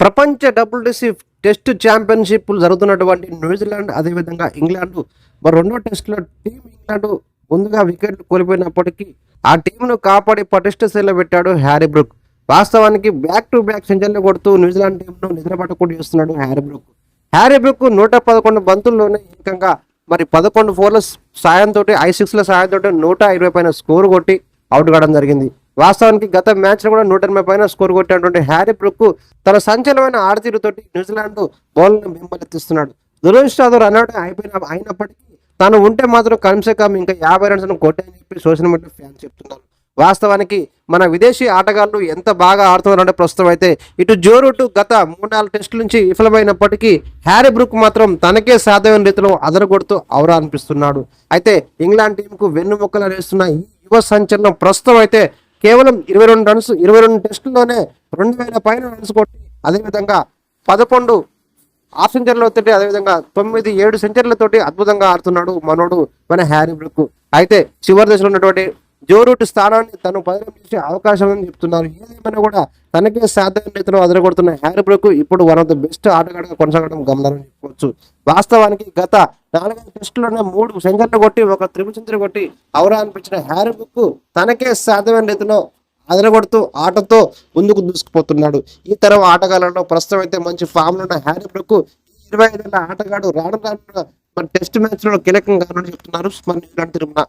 ప్రపంచ WTC test ఛాంపియన్షిప్లు జరుగుతున్నటువంటి New Zealand అదేవిధంగా ఇంగ్లాండ్. మరి రెండో టెస్టులో టీం ఇంగ్లాండ్ ముందుగా వికెట్లు కోల్పోయినప్పటికీ ఆ టీంను కాపాడి పటిష్ట శైలిలో పెట్టాడు హ్యారీ బ్రూక్. వాస్తవానికి బ్యాక్ టు బ్యాక్ సెంచరీలు కొడుతూ న్యూజిలాండ్ టీంను నిద్రపట్టకుండా చేస్తున్నాడు హ్యారీ బ్రూక్. హ్యారీ బ్రూక్ నూట పదకొండు బంతుల్లోనే ఏకంగా మరి పదకొండు ఫోర్ల సాయంతో ఐ సిక్స్ల సాయంతో నూట ఇరవై పైన స్కోర్ కొట్టి అవుట్ కావడం జరిగింది. వాస్తవానికి గత మ్యాచ్లో కూడా నూట ఎనభై పైన స్కోర్ కొట్టినటువంటి హ్యారీ బ్రుక్ తన సంచలనమైన ఆడతీరుతోటి న్యూజిలాండ్ బౌలర్ను బెంబలెత్తిస్తున్నాడు దురదృష్టం రన్అట్ అయిపోయిన అయినప్పటికీ తాను ఉంటే మాత్రం కమ్సే కమ్ ఇంకా యాభై రన్స్ కొట్టాయని చెప్పి సోషల్ మీడియా ఫ్యాన్స్ చెప్తున్నారు. వాస్తవానికి మన విదేశీ ఆటగాళ్ళు ఎంత బాగా ఆడుతున్నారంటే ప్రస్తుతం అయితే ఇటు జో గత మూడు నాలుగు టెస్టుల నుంచి విఫలమైనప్పటికీ హ్యారీ బ్రుక్ మాత్రం తనకే సాధ్యమైన రీతిలో అదరగొడుతూ అవరా అనిపిస్తున్నాడు. అయితే ఇంగ్లాండ్ టీంకు వెన్నుముక్కలు వేస్తున్న ఈ యువ సంచలనం ప్రస్తుతం అయితే కేవలం ఇరవై రెండు రన్స్ ఇరవై రెండు టెస్టుల్లోనే రెండు వేల పైన రన్స్ కొట్టి అదేవిధంగా పదకొండు హాఫ్ సెంచరీలతోటి అదేవిధంగా తొమ్మిది ఏడు సెంచరీలతోటి అద్భుతంగా ఆడుతున్నాడు మనోడు మన హ్యారీ బ్రుక్. అయితే చివరి దశలో ఉన్నటువంటి జో రూట్ స్థానాన్ని తను పదనం చేసే అవకాశం అని చెప్తున్నారు. ఏదేమైనా కూడా తనకే సాధ్యమైన రీతిలో అదరగొడుతున్న హ్యారీ బ్రోక్ ఇప్పుడు వన్ ఆఫ్ ద బెస్ట్ ఆటగాడుగా కొనసాగడం గమనాలని చెప్పుకోవచ్చు. వాస్తవానికి గత నాలుగైదు టెస్టులోనే మూడు సెంచర్లు కొట్టి ఒక త్రిపుల్ సెంచరీ కొట్టి అవరా అనిపించిన హ్యారీ బ్రుక్ తనకే సాధ్యమైన రీతిలో అదరగొడుతూ ఆటతో ముందుకు దూసుకుపోతున్నాడు. ఈ తరం ఆటగాళ్ళలో ప్రస్తుతం అయితే మంచి ఫామ్లో ఉన్న హ్యారీ బ్రోక్ ఇరవై ఐదేళ్ళ ఆటగాడు రాను రాను మన టెస్ట్ మ్యాచ్లో కీలకంగా చెప్తున్నారు స్మరణ తిరుమల.